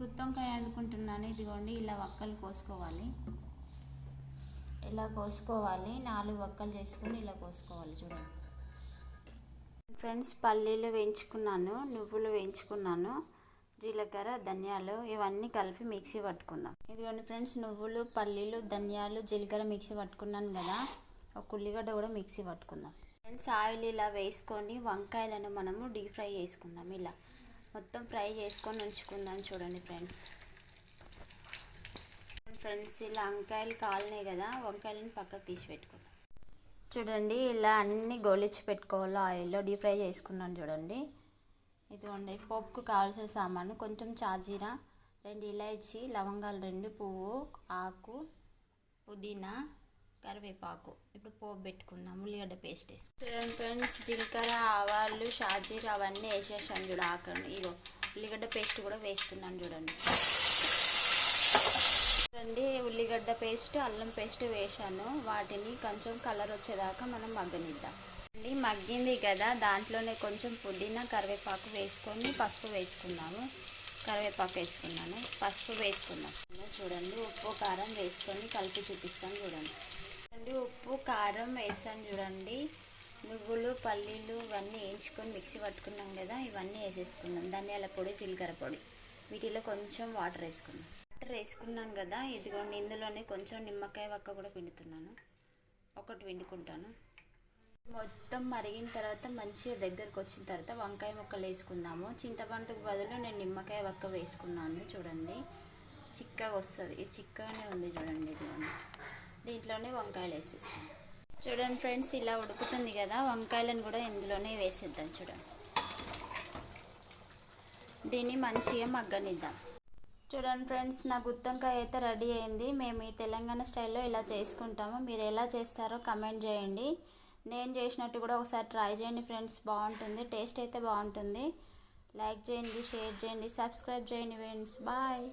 గుత్తొంకాయ వండుకుంటున్నాను ఇదిగోండి ఇలా వక్కలు కోసుకోవాలి. ఇలా కోసుకోవాలి. నాలుగు వక్కలు చేసుకొని ఇలా కోసుకోవాలి చూడండి. ఫ్రెండ్స్ పల్లీలు వేయించుకున్నాను నువ్వులు వేయించుకున్నాను జీలకర్ర ధనియాలు ఇవన్నీ కలిపి మిక్సీ పట్టుకుందాం. ఇదిగోండి ఫ్రెండ్స్ నువ్వులు పల్లీలు ధనియాలు జీలకర్ర మిక్సీ పట్టుకున్నాను కదా ఒక ఉల్లిగడ్డ కూడా మిక్సీ పట్టుకుందాం. ఫ్రెండ్స్ ఆయిల్ ఇలా వేసుకొని వంకాయలను మనము డీప్ ఫ్రై చేసుకుందాం ఇలా. మొత్తం ఫ్రై చేసుకొని ఉంచుకుందాం చూడండి ఫ్రెండ్స్. ఫ్రెండ్స్ ఇలా వంకాయలు కాలనే కదా వంకాయలను పక్కకు తీసి పెట్టుకుందాం. చూడండి ఇలా అన్ని గోలిచ్చి పెట్టుకోవాలి ఆయిల్లో డీప్ ఫ్రై చేసుకున్నాను చూడండి. ఇదిగోండి పోపుకు కావాల్సిన సామాను కొంచెం చాజీరా రెండు ఇలాచి లవంగాలు రెండు పువ్వు ఆకు పుదీనా కరివేపాకు. ఇప్పుడు పోపు పెట్టుకుందాం. ఉల్లిగడ్డ పేస్ట్ వేసి చూడండి ఫ్రెండ్స్ జీలకర్ర ఆవాలు షాజీర్ అవన్నీ వేసేసాను చూడ ఆకండి ఇగో ఉల్లిగడ్డ పేస్ట్ కూడా వేస్తున్నాను చూడండి. చూడండి ఉల్లిగడ్డ పేస్ట్ అల్లం పేస్ట్ వేసాను వాటిని కొంచెం కలర్ వచ్చేదాకా మనం మగ్గనిద్దాం. అండి మగ్గింది కదా. దాంట్లోనే కొంచెం పుదీనా కరివేపాకు వేసుకొని పసుపు వేసుకున్నాము కరివేపాకు వేసుకున్నాను. పసుపు వేసుకున్నాం చూడండి ఉప్పు కారం వేసుకొని కలిపి చూపిస్తాను చూడండి. చూడండి ఉప్పు కారం వేసాను చూడండి. నువ్వులు పల్లీలు ఇవన్నీ వేయించుకొని మిక్సీ పట్టుకున్నాం కదా ఇవన్నీ వేసేసుకున్నాం. ధనియాల పొడి జీలకర్ర పొడి. వీటిలో కొంచెం వాటర్ వేసుకున్నాం. వాటర్ వేసుకున్నాం కదా ఇదిగోండి ఇందులోనే కొంచెం నిమ్మకాయ వక్క కూడా పిండుతున్నాను. ఒకటి పిండుకుంటాను. మొత్తం మరిగిన తర్వాత మంచిగా దగ్గరకు వచ్చిన తర్వాత వంకాయ ముక్కలు వేసుకుందాము. చింతపండుకు బదులు నేను నిమ్మకాయ వక్క వేసుకున్నాను చూడండి. చిక్కగా వస్తుంది. ఇది చిక్కగానే ఉంది చూడండి ఇది. ఇందులోనే వంకాయలు వేసేసుకుందాం చూడండి ఫ్రెండ్స్ ఇలా ఉడుకుతుంది కదా వంకాయలను కూడా ఇందులోనే వేసేద్దాం చూడండి. దీన్ని మంచిగా మగ్గనిద్దాం. చూడండి ఫ్రెండ్స్ నా గుత్తొంకాయ అయితే రెడీ అయింది. మేము ఈ తెలంగాణ స్టైల్లో ఇలా చేసుకుంటాము. మీరు ఎలా చేస్తారో కమెంట్ చేయండి. నేను చేసినట్టు కూడా ఒకసారి ట్రై చేయండి ఫ్రెండ్స్ బాగుంటుంది. టేస్ట్ అయితే బాగుంటుంది. లైక్ చేయండి షేర్ చేయండి సబ్స్క్రైబ్ చేయండి ఫ్రెండ్స్. బాయ్.